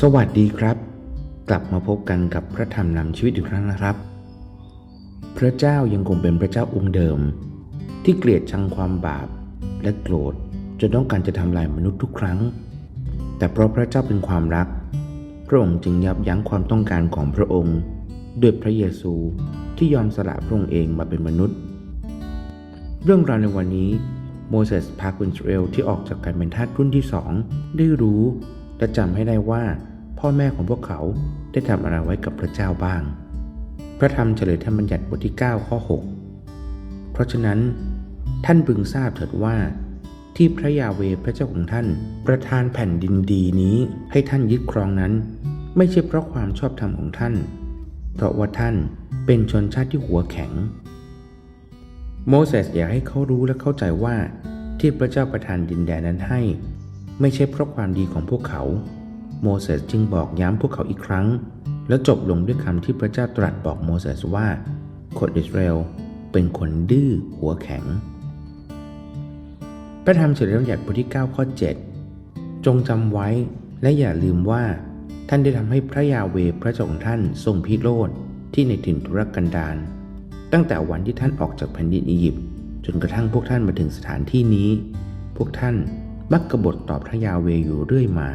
สวัสดีครับ กลับมาพบกันกับพระธรรมนำชีวิตอีกครั้งนะครับ พระเจ้ายังคงเป็นพระเจ้าองค์เดิม ที่เกลียดชังความบาปและโกรธจนต้องการจะทำลายมนุษย์ทุกครั้ง แต่เพราะพระเจ้าเป็นความรัก พระองค์จึงยับยั้งความต้องการของพระองค์ด้วยพระเยซูที่ยอมสละพระองค์เองมาเป็นมนุษย์ เรื่องราวในวันนี้โมเสสพาคนอิสราเอลที่ออกจากการเป็นทาสรุ่นที่สองได้รู้ และจำให้ได้ว่าพ่อแม่ของพวกเขาได้ทำอะไรไว้กับพระเจ้าบ้าง พระธรรมเฉลยธรรมบัญญัติบทที่ 9 ข้อ 6 เพราะฉะนั้น ท่านพึงทราบเถิดว่า ที่พระยาเวพระเจ้าของท่าน ประทานแผ่นดินดีนี้ให้ท่านยึดครองนั้น ไม่ใช่เพราะความชอบธรรมของท่าน เพราะว่าท่านเป็นชนชาติที่หัวแข็ง โมเสสอยากให้เขารู้และเข้าใจว่าที่พระเจ้าประทานดินแดนนั้นให้ ไม่ใช่เพราะความดีของพวกเขา โมเสสจึงบอกย้ำพวกเขาอีกครั้ง แล้วจบลงด้วยคำที่พระเจ้าตรัสบอกโมเสสว่า คนอิสราเอลเป็นคนดื้อหัวแข็ง พระธรรมเฉลยบัญญัติบทที่ 9 ข้อ 7 จงจำไว้และอย่าลืมว่า ท่านได้ทำให้พระยาเวพระเจ้าของท่านทรงพิโรธที่ในถิ่นทุรกันดารตั้งแต่วันที่ท่านออกจากแผ่นดินอียิปต์จนกระทั่งพวกท่านมาถึงสถานที่นี้ พวกท่าน มักกบฏต่อพระยาเวอยู่เรื่อยมา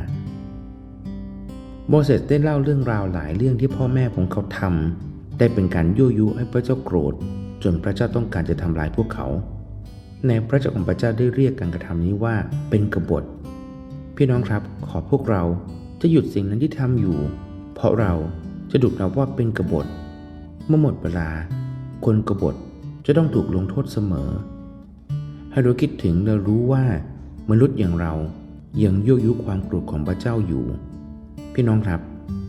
โมเสสได้เล่าเรื่องราวหลายเรื่องที่พ่อแม่ของเขาทำได้เป็นการยั่วยุให้พระเจ้าโกรธ จนพระเจ้าต้องการจะทำลายพวกเขา ในพระเจ้าของพระเจ้าได้เรียกการกระทำนี้ว่าเป็นกบฏ พี่น้องครับขอพวกเราจะหยุดสิ่งนั้นที่ทำอยู่ เพราะเราจะถูกนับว่าเป็นกบฏเมื่อหมดเวลา คนกบฏจะต้องถูกลงโทษเสมอ ให้เราคิดถึงและรู้ว่า มนุษย์อย่างเรายังยั่วยุความโกรธของพระเจ้าอยู่ พี่น้องครับ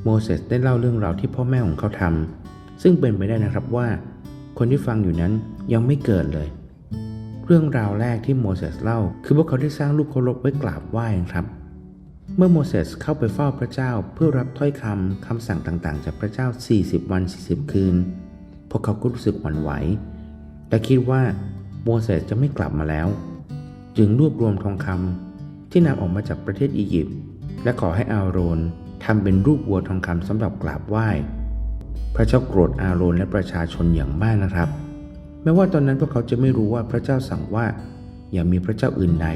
โมเสสได้เล่าเรื่องราวที่พ่อแม่ของเขาทำซึ่งเป็นไปได้นะครับว่า คนที่ฟังอยู่นั้นยังไม่เกิดเลย เรื่องราวแรกที่โมเสสเล่า คือพวกเขาได้สร้างรูปเคารพไว้กราบไหว้ครับ เมื่อโมเสสเข้าไปเฝ้าพระเจ้าเพื่อรับถ้อยคำคำสั่งต่างๆ จากพระเจ้า 40 วัน 40 คืน พวกเขาก็รู้สึกหวั่นไหวและคิดว่าโมเสสจะไม่กลับมาแล้ว จึงรวบรวมทองคำที่นำออกมาจากประเทศอียิปต์และขอให้อาโรนทำเป็นรูปวัวทองคำสำหรับกราบไหว้ พระเจ้าโกรธอาโรนและประชาชนอย่างมากนะครับ แม้ว่าตอนนั้นพวกเขาจะไม่รู้ว่าพระเจ้าสั่งว่า อย่ามีพระเจ้าอื่นใด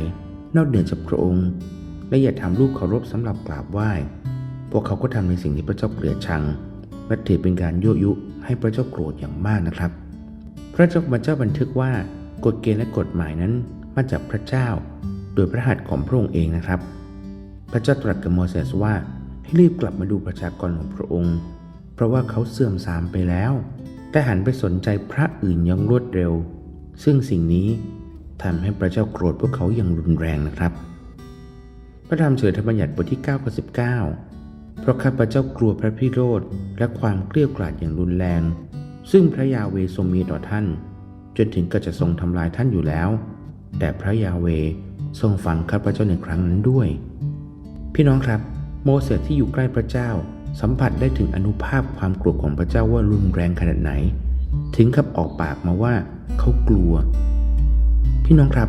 นอกเหนือจากพระองค์ และอย่าทำรูปเคารพสำหรับกราบไหว้ พวกเขาก็ทำในสิ่งที่พระเจ้าเกลียดชังและถือเป็นการยั่วยุให้พระเจ้าโกรธอย่างมากนะครับ พระเจ้าพระเจ้าบันทึกว่ากฎเกณฑ์และกฎหมายนั้น มาจากพระเจ้า โดยพระหัตถ์ของพระองค์เองนะครับ พระเจ้าตรัสกับโมเสสว่าให้รีบกลับมาดูประชากรของพระองค์ เพราะว่าเขาเสื่อมทรามไปแล้ว แต่หันไปสนใจพระอื่นย่างรวดเร็ว ซึ่งสิ่งนี้ทำให้พระเจ้าโกรธพวกเขาอย่างรุนแรงนะครับ พระธรรมเฉลยธรรมบัญญัติบทที่9ข้อ19 เพราะข้าพระเจ้ากลัวพระพิโรธและความเกลียวกราดอย่างรุนแรง ซึ่งพระยาเวทรงมีต่อท่าน จนถึงก็จะทรงทำลายท่านอยู่แล้ว แต่พระยาเวทรงฟังข้าพเจ้าในครั้งนั้นด้วย พี่น้องครับ โมเสสที่อยู่ใกล้พระเจ้า สัมผัสได้ถึงอนุภาพความโกรธของพระเจ้าว่ารุนแรงขนาดไหน ถึงกับออกปากมาว่าเขากลัว พี่น้องครับ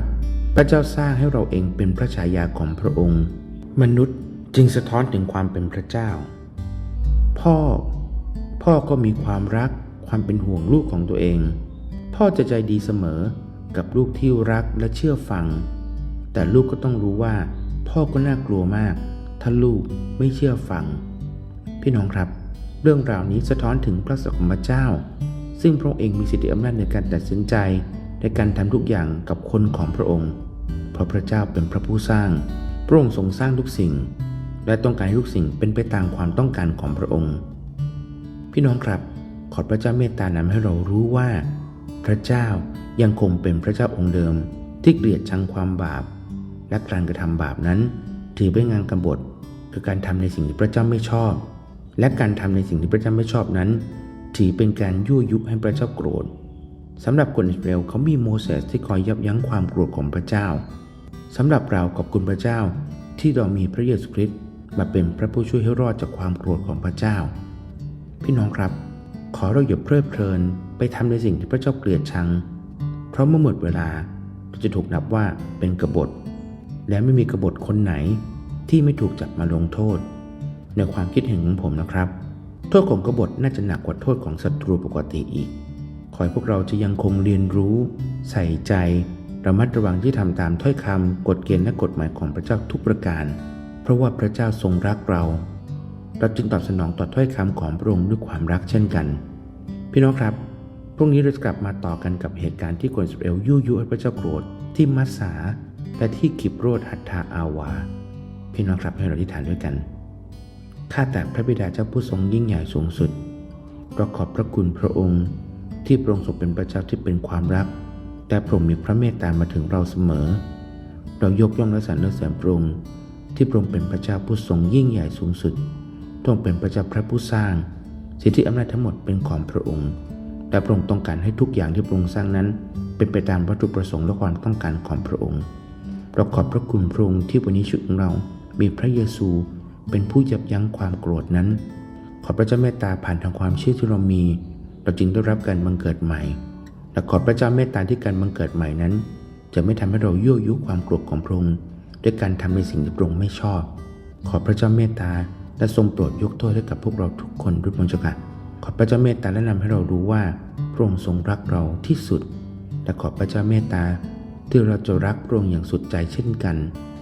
พระเจ้าสร้างให้เราเองเป็นพระฉายาของพระองค์ มนุษย์จึงสะท้อนถึงความเป็นพระเจ้า พ่อ พ่อก็มีความรักความเป็นห่วงลูกของตัวเอง พ่อจะใจดีเสมอ กับลูกที่รักและเชื่อฟัง แต่ลูกก็ต้องรู้ว่า พ่อก็น่ากลัวมาก ถ้าลูกไม่เชื่อฟัง พี่น้องครับ เรื่องราวนี้สะท้อนถึงพระสักของพระเจ้า ซึ่งพระองค์เองมีสิทธิอำนาจในการตัดสินใจในการทำทุกอย่างกับคนของพระองค์ เพราะพระเจ้าเป็นพระผู้สร้าง พระองค์ทรงสร้างทุกสิ่ง และต้องการให้ทุกสิ่งเป็นไปตามความต้องการของพระองค์ พี่น้องครับ ขอพระเจ้าเมตตานำให้เรารู้ว่า พระเจ้า ยังคงเป็นพระเจ้าองค์เดิมที่เกลียดชังความบาป และการกระทำบาปนั้น ถือเป็นงานกบฏคือการทำในสิ่งที่พระเจ้าไม่ชอบ และการทำในสิ่งที่พระเจ้าไม่ชอบนั้น ถือเป็นการยั่วยุให้พระเจ้าโกรธสำหรับคนอิสราเอลเขามีโมเสสที่คอยยับยั้งความโกรธของพระเจ้าสำหรับเราขอบคุณพระเจ้าที่เรามีพระเยซูคริสต์มาเป็นพระผู้ช่วยให้รอดจากความโกรธของพระเจ้า พี่น้องครับ ขอเราอย่าเพลิดเพลินไปทำในสิ่งที่พระเจ้าเกลียดชัง เพราะเมื่อหมดเวลาจะถูกนับว่าเป็นกบฏ และไม่มีกบฏคนไหนที่ไม่ถูกจับมาลงโทษ ในความคิดเห็นของผมนะครับ โทษของกบฏน่าจะหนักกว่าโทษของศัตรูปกติอีก ขอให้พวกเราจะยังคงเรียนรู้ ใส่ใจ ระมัดระวังที่ทำตามถ้อยคำกฎเกณฑ์และกฎหมายของพระเจ้าทุกประการ เพราะว่าพระเจ้าทรงรักเรา เราจึงตอบสนองต่อถ้อยคำของพระองค์ด้วยความรักเช่นกัน พี่น้องครับ พรุ่งนี้เราจะกลับมาต่อกันกับเหตุการณ์ที่คนอิสราเอลยุยุให้พระเจ้าโกรธที่มัสสาและที่กิบโรดหัตถาอาวา พี่น้องครับให้เราอธิษฐานด้วยกันข้าแต่พระบิดาเจ้าผู้ทรงยิ่งใหญ่สูงสุดเราขอบพระคุณพระองค์ ที่พระองค์ทรงเป็นพระเจ้าที่เป็นความรัก แต่พระองค์มีพระเมตตามาถึงเราเสมอ เรายกย่องและสรรเสริญพระองค์ที่พระองค์เป็นพระเจ้าผู้ทรงยิ่งใหญ่สูงสุดทรงเป็นพระเจ้าพระผู้สร้าง สิทธิอำนาจทั้งหมดเป็นของพระองค์ แต่พระองค์ต้องการให้ทุกอย่างที่พระองค์สร้างนั้น เป็นไปตามวัตถุประสงค์และความต้องการของพระองค์เราขอบพระคุณพระองค์ที่วันนี้ชีวิตของเรา มีพระเยซูเป็นผู้ยับยั้งความโกรธนั้น ขอพระเจ้าเมตตาผ่านทางความเชื่อที่เรามี เราจึงได้รับการบังเกิดใหม่ และขอพระเจ้าเมตตาที่การบังเกิดใหม่นั้น จะไม่ทำให้เรายั่วยุความโกรธของพระองค์ด้วยการทำในสิ่งที่พระองค์ไม่ชอบ ขอพระเจ้าเมตตาและทรงโปรดยกโทษให้กับพวกเราทุกคนด้วยพระเจ้าค่ะ ขอพระเจ้าเมตตาและนำให้เรารู้ว่าพระองค์ทรงรักเราที่สุด และขอพระเจ้าเมตตาที่เราจะรักพระองค์อย่างสุดใจเช่นกัน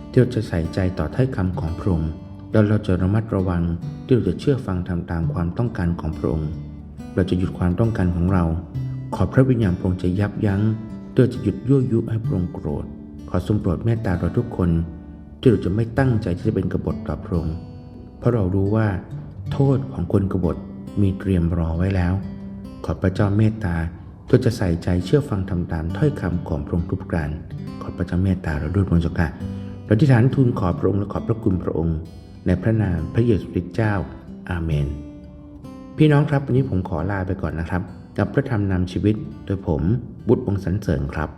ที่เราจะใส่ใจต่อถ้อยคำของพระองค์แล้วเราจะระมัดระวังที่เราจะเชื่อฟังทำตามความต้องการของพระองค์ เราจะหยุดความต้องการของเรา ขอพระวิญญาณพระองค์จะยับยั้งเพื่จะหยุดยั่วยุให้พระองค์โกรธ ขอทรงโปรดเมตตาเราทุกคนที่เราจะไม่ตั้งใจที่จะเป็นกบฏต่อพระองค์เพราะเรารู้ว่า โทษของคนกบฏ มีเตรียมรอไว้แล้ว ขอพระเจ้าเมตตาเพื่อจะใส่ใจเชื่อฟังทำตามถ้อยคำของพระองค์ทุกการ ขอพระเจ้าเมตตาเราด้วยพระองค์เจ้าค่ะเราที่ฐานทูลขอพระองค์และขอพระคุณพระองค์ ในพระนามพระเยซูคริสต์เจ้า อาเมน พี่น้องครับวันนี้ผมขอลาไปก่อนนะครับ กับพระธรรมนำชีวิตโดยผมบุตรวงศ์สันเสริญครับ